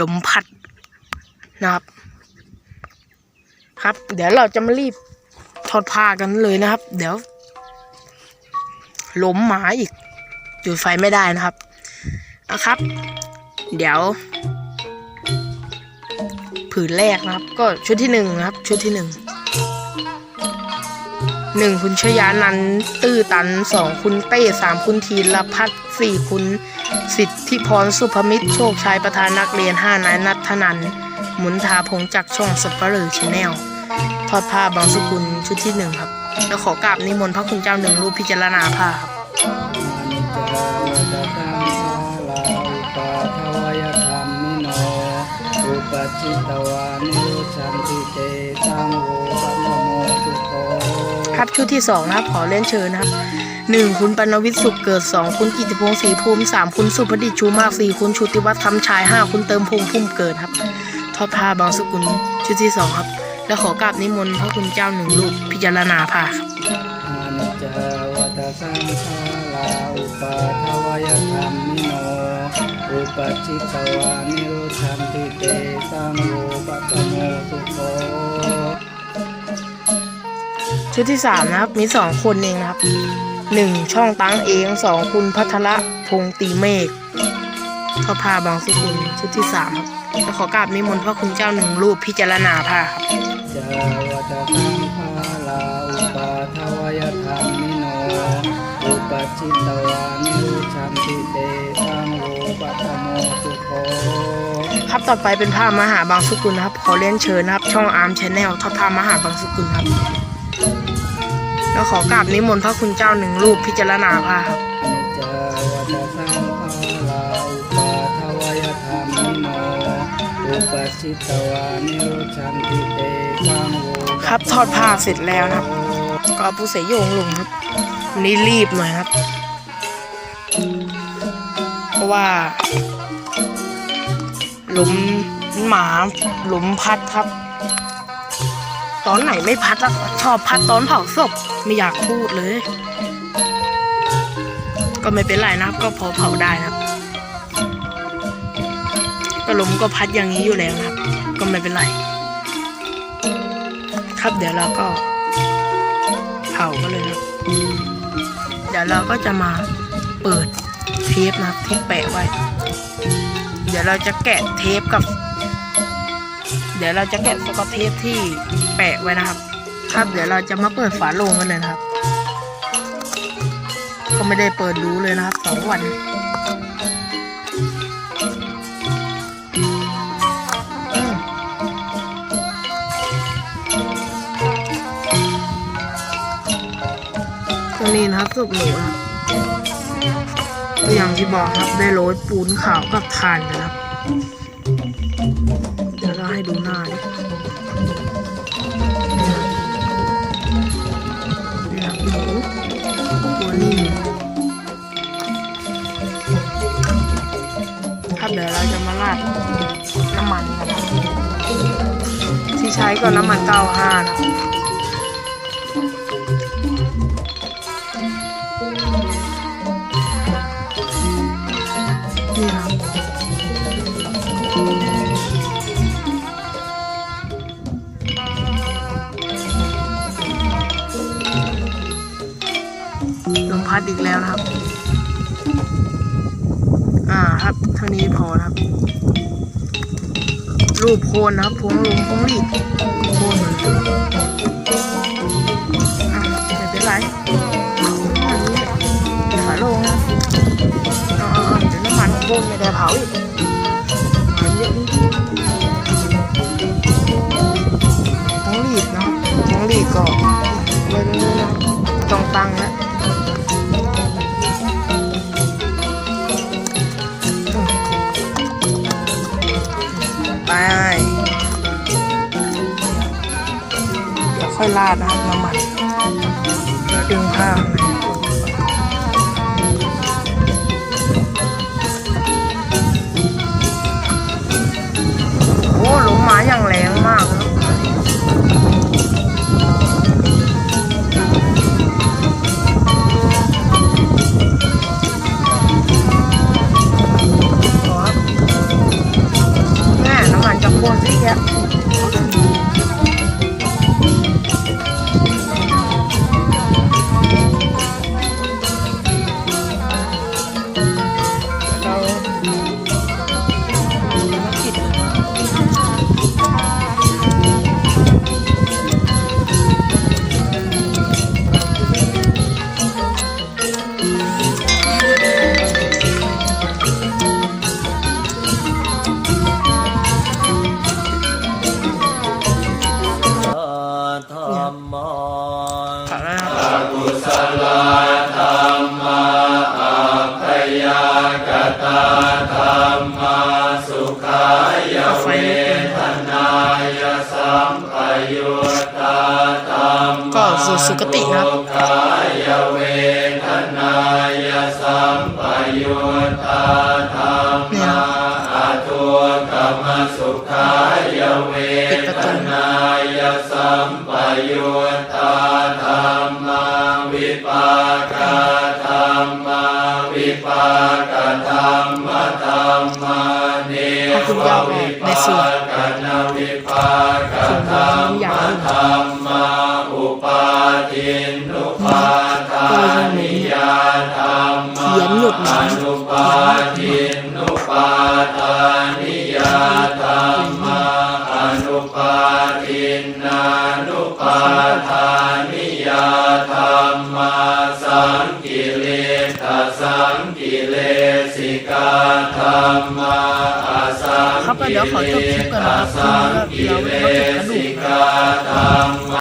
ลมพัดนะครับ ครับ เดี๋ยวเราจะมารีบทอดผ้ากันเลยนะครับ เดี๋ยวล้มหมาอีกจุดไฟไม่ได้นะครับนะครับ เดี๋ยว ผืนแรกนะครับ ก็ชุดที่หนึ่งนะครับ ชุดที่หนึ่ง หนึ่งคุณชยานันท์ตื้อตันสองคุณเต้สามคุณทีรพัฒน์สี่คุณสิทธิพรสุภมิตร โชคชัยประธานนักเรียนห้านายนัทนันท์หมุนทาพงจากช่องสัปเหร่อชาแนลทอดผ้าบางสกุลชุดที่หนึ่งครับ แล้วขอกราบนิมนต์พระคุณเจ้าหนึ่งรูปพิจารณาผ้าครับนิจจาวัตตังคาลาอุปาทวยธรรมิโนอุปจิตวานิโรชันติเตตังโวปัตโม ครับชุดที่สองนะครับขอเล่นเชิญนะครับหนึ่งคุณปนวิทย์สุขเกิดสองคุณกิติพงศ์ศรีภูมิสามคุณสุพดิษชูมากสี่คุณชุติวัฒน์คำชายห้าคุณเติมพงษ์พุ่มเกิดครับทอดผ้าบางสกุลชุดที่สองครับ แล้วขอกราบนิมนต์พระคุณเจ้าหนึ่งรูปพิจารณาผ้าครับสังฆาลาอุปาทวยธรรมิโน อุปจิตตวานิโรชันติเตตังโว ชุดที่สามนะครับมีสองคนเองนะครับหนึ่งช่องตั้งเองสองคุณพัทระพงษ์ตีเมฆทอดผ้าบางสกุลชุดที่สามครับแล้วขอกราบนิมนต์พระคุณเจ้าหนึ่งรูปพิจารณาผ้าครับจาวัตสังคาลาอุปาทวยธรรมิโนอุปจิตตวานิโรชันติเตตังโวปัตโมตุโกครับต่อไปเป็นผ้ามหาบางสกุลนะครับ ขอเรียนเชิญนะครับ ช่องอาร์มชาแนลทอดผ้ามหาบางสกุลครับ แล้วขอกราบนิมนต์พระคุณเจ้าหนึ่งรูปพิจารณาผ้าครับจาวตสังคาลาอุปาทวยธรรมโมอุปสิตวานิรุชันติเตตังโวครับทอดผ้าเสร็จแล้วนะครับ ก็เอาปูเสยโยงลงครับวันนี้รีบหน่อยครับ เพราะว่าหลุมหมาหลุมพัดครับ ตอนไหนไม่พัดชอบพัดตอนเผาศพไม่อยากพูดเลย ก็ไม่เป็นไรนะครับ ก็พอเผาได้นะครับก็ลมก็พัดอย่างนี้อยู่แล้วนะครับ ก็ไม่เป็นไร ครับเดี๋ยวเราก็ เผากันเลยนะเดี๋ยวเราก็จะมาเปิดเทปนะที่แปะไว้ เดี๋ยวเราจะแกะเทปกับ เดี๋ยวเราจะแกะสกอตเทปที่แปะไว้นะครับ ครับเดี๋ยวเราจะมาเปิดฝาโลงกันเลยนะครับ ก็ไม่ได้เปิดดูเลยนะครับสองวันตัวนี้นะครับสุกหนูครับก็อย่างที่บอกครับได้โรยปูนขาวกับทานนะครับาให้ดูหน้าดินี่ครับหนูตัวนี้ครับเดี๋ยวเราจะมาราดน้ำมันนะครับที่ใช้ก็น้ำมัน95นะครับนี่ ดอีกแล้วนะครับ อ่าครับเท่านี้พอนะครับ รูปโคนนะครับพวงลมพวงหลีดโคนไม่เป็นไรอันนี้ฝาลงนะเอาเดี๋ยวน้ำมันโคนไม่ได้เผาอีกมันเยอะนี่พวงหลีดนะครับพวงหลีดก็ไว้ตรงนี้นะต้องตั้งแล้ ไปเดี๋ยวค่อยราดนะครับน้ำมันแล้วดึงผ้า สลาธรรมาอัพยากตาธรรมาสุขายเวนายสัมปยตตาธรรมก็คติครับ พระคุณเจ้าก็ในสวดส่วนน้ำยาก็ยังหนุนเขียนหยุดหนุนครับก็ เดี๋ยวขอจบคลิปก่อนนะครับพรุ่งนี้ก็เราไปเก็บกระดูก